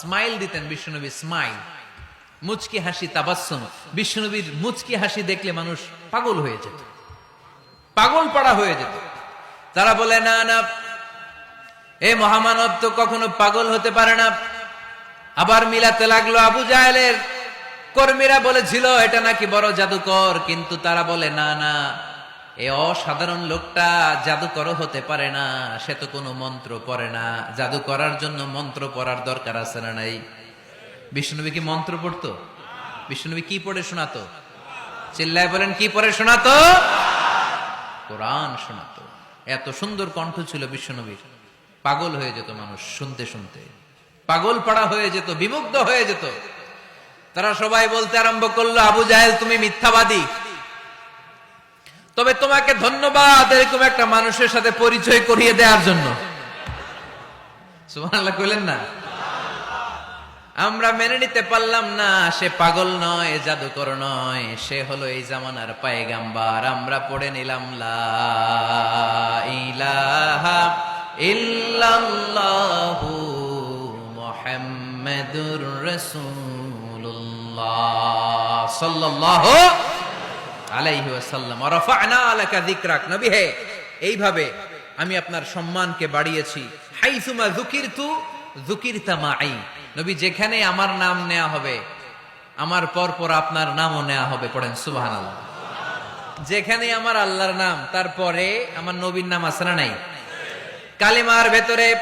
Smile দিতেন বিশ্বনবী smile. মুচকি হাসি তাবাসসুম। বিশ্বনবীর মুচকি হাসি দেখলে মানুষ পাগল হয়ে যেত। পাগল পাড়া হয়ে যেত। তারা বলে, না না, এ মহামানব তো কখনো পাগল হতে পারে না। আবার মিলাতে লাগল আবু জাহেলের। কর্মীরা বলেছিল, এটা নাকি বড় জাদুকর। কিন্তু তারা বলে, না না এ অসাধারণ লোকটা জাদুকর হতে পারে না, সে তো কোনো মন্ত্র পড়ে না। জাদু করার জন্য মন্ত্র পড়ার দরকার আছে না নাই? বিষ্ণুনবী কি মন্ত্র পড়তো? বিষ্ণুনবী কি পড়ে শোনাতো? চিল্লায় বলেন, কি পড়ে শোনাতো? কোরআন শোনাতো। এত সুন্দর কণ্ঠ ছিল বিশ্বনবীর পাগল হয়ে যেত মানুষ শুনতে শুনতে। পাগল পাড়া হয়ে যেত, বিমুগ্ধ হয়ে যেত। তারা সবাই বলতে আরম্ভ করল, আবু জাহেল, তুমি মিথ্যাবাদী। তবে তোমাকে ধন্যবাদ এরকম একটা মানুষের সাথে পরিচয় করিয়ে দেওয়ার জন্য। কইলেন না? আমরা মেনে নিতে পারলাম না, সে পাগল নয়, জাদুকর নয়, সে হলো এই জামানার পায়গাম্বার। আমরা পড়ে নিলাম, লা ইলাহা ইল্লাল্লাহু সাল্লাল্লাহু আলাইহি নবী হে, এইভাবে আমি আপনার সম্মানকে বাড়িয়েছি। মাই। নবী, যেখানে আমার নাম নেওয়া হবে, আমার পর পর আপনার নামও নেওয়া হবে। পড়েন, সুবহানাল্লাহ। যেখানে আমার আল্লাহর নাম, তারপরে আমার নবীর নাম আছে না নাই? কালিমার ভেতরে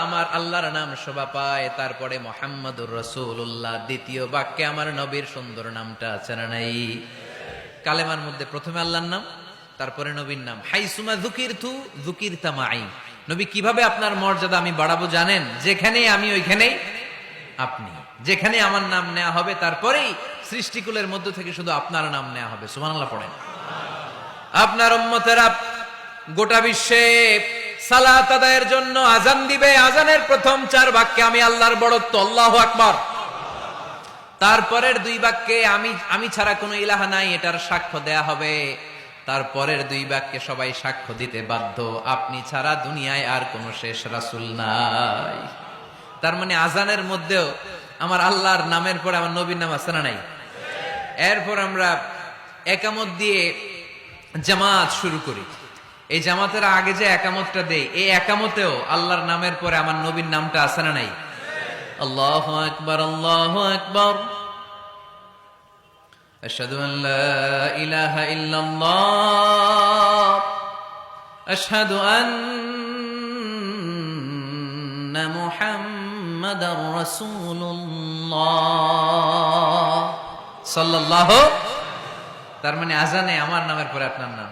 আমার আল্লাহর নাম শোভা পায়। তারপরে মোহাম্মদুর রসুল্লাহ দ্বিতীয় বাক্যে আমার নবীর সুন্দর নামটা আছে না নাই? কালেমার মধ্যে প্রথমে আল্লাহর নাম, তারপরে নবীর নাম। হাইসুমা জুকির থু জুকির তামাই নবী কীভাবে আপনার মর্যাদা আমি বাড়াবো জানেন? যেখানে আমি, ওইখানেই আপনি। যেখানে আমার নাম নেওয়া হবে, তারপরেই সৃষ্টিকুলের মধ্য থেকে শুধু আপনার নাম নেওয়া হবে। সুবহানাল্লাহ পড়েন। আপনার উম্মতেরা গোটা বিশ্বে সালাত আদায়ের জন্য আজান দিবে। আজানের প্রথম চার বাক্যে আমি আল্লাহর বড়ত্ব, আল্লাহ আকবার। তারপরের দুই বাক্যে আমি আমি ছাড়া কোনো ইলাহা নাই, এটার সাক্ষ্য দেয়া হবে। তারপরের দুই বাক্যে সবাই সাক্ষ্য দিতে বাধ্য, আপনি ছাড়া দুনিয়ায় আর কোনো শেষ রাসূল নাই। তার মানে আজানের মধ্যেও আমার আল্লাহর নামের পরে আমার নবীর নাম আছে না নাই? এরপর আমরা একামত দিয়ে জামাত শুরু করি। এই জামাতের আগে যে একামতটা দেই এই একামতেও আল্লাহর নামের পরে আমার নবীর নামটা আছে না নাই আল্লাহ আকবার আল্লাহ আকবার أشهد أن لا إله إلا الله أشهد أن محمد رسول الله صلى الله তার মানে আজানে আমার নামের পরে আপনার নাম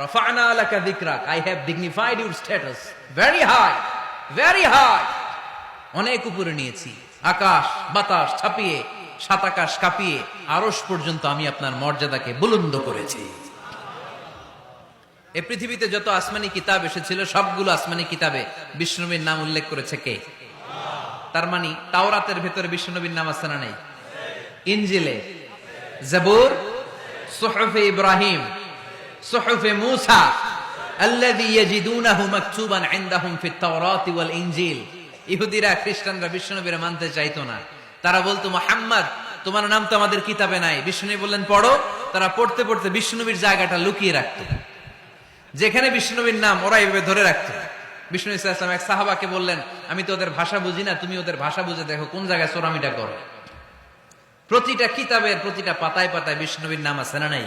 রফানা লাকা যিকরাক I have dignified your status very high very high অনেক উপরে নিয়েছি। আকাশ, বাতাস ছাপিয়ে, সাত আকাশ কাঁপিয়ে আরস পর্যন্ত আমি আপনার মর্যাদাকে বুলন্দ করেছি। এ পৃথিবীতে যত আসমানি কিতাব এসেছিল, সবগুলো আসমানি কিতাবে বিষ্ণুবীর নাম উল্লেখ করেছে কে? তার মানে তাওরাতের ভেতরে বিষ্ণুবীর নাম আছে না নাই? ইনজিলে, জাবুর, সুহফে ইব্রাহিম আল্লাযী মাকতুবান ইনদাহুম ফিত তাওরাত ওয়াল ইনজিল। ইহুদিরা, খ্রিস্টানরা মানতে চাইতো না। তারা বলতো তোমার নাম তো আমাদের কিতাবে নাই। বললেন, পড়ো। তারা পড়তে পড়তে জায়গাটা লুকিয়ে রাখতো। যেখানে বিষ্ণুবীর নাম ওরা এভাবে ধরে রাখতো। বিষ্ণু ইসলাম এক সাহাবাকে বললেন, আমি তো ওদের ভাষা বুঝি না, তুমি ওদের ভাষা বুঝে দেখো, কোন জায়গায় সোরামিটা করো? প্রতিটা কিতাবের প্রতিটা পাতায় পাতায় বিষ্ণুবীর নাম আছে না নাই?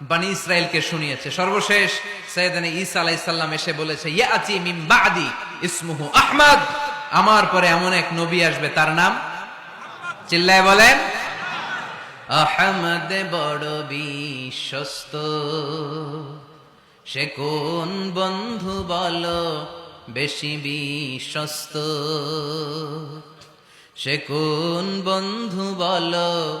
বানি ইসরায়েলকে শুনিয়েছে। সর্বশেষ সৈয়দানে ঈসা আলাইহিসসালাম এসে বলেছে, ইয়াতি মিন বাদি ইসমুহু আহমদ। আমার পরে এমন এক নবী আসবে, তার নাম? চিল্লায় বলেন, আহমদ বড় বিশ্বস্ত। সে কোন বন্ধু বল বেশি বিশ্বস্ত? সে কোন বন্ধু বলো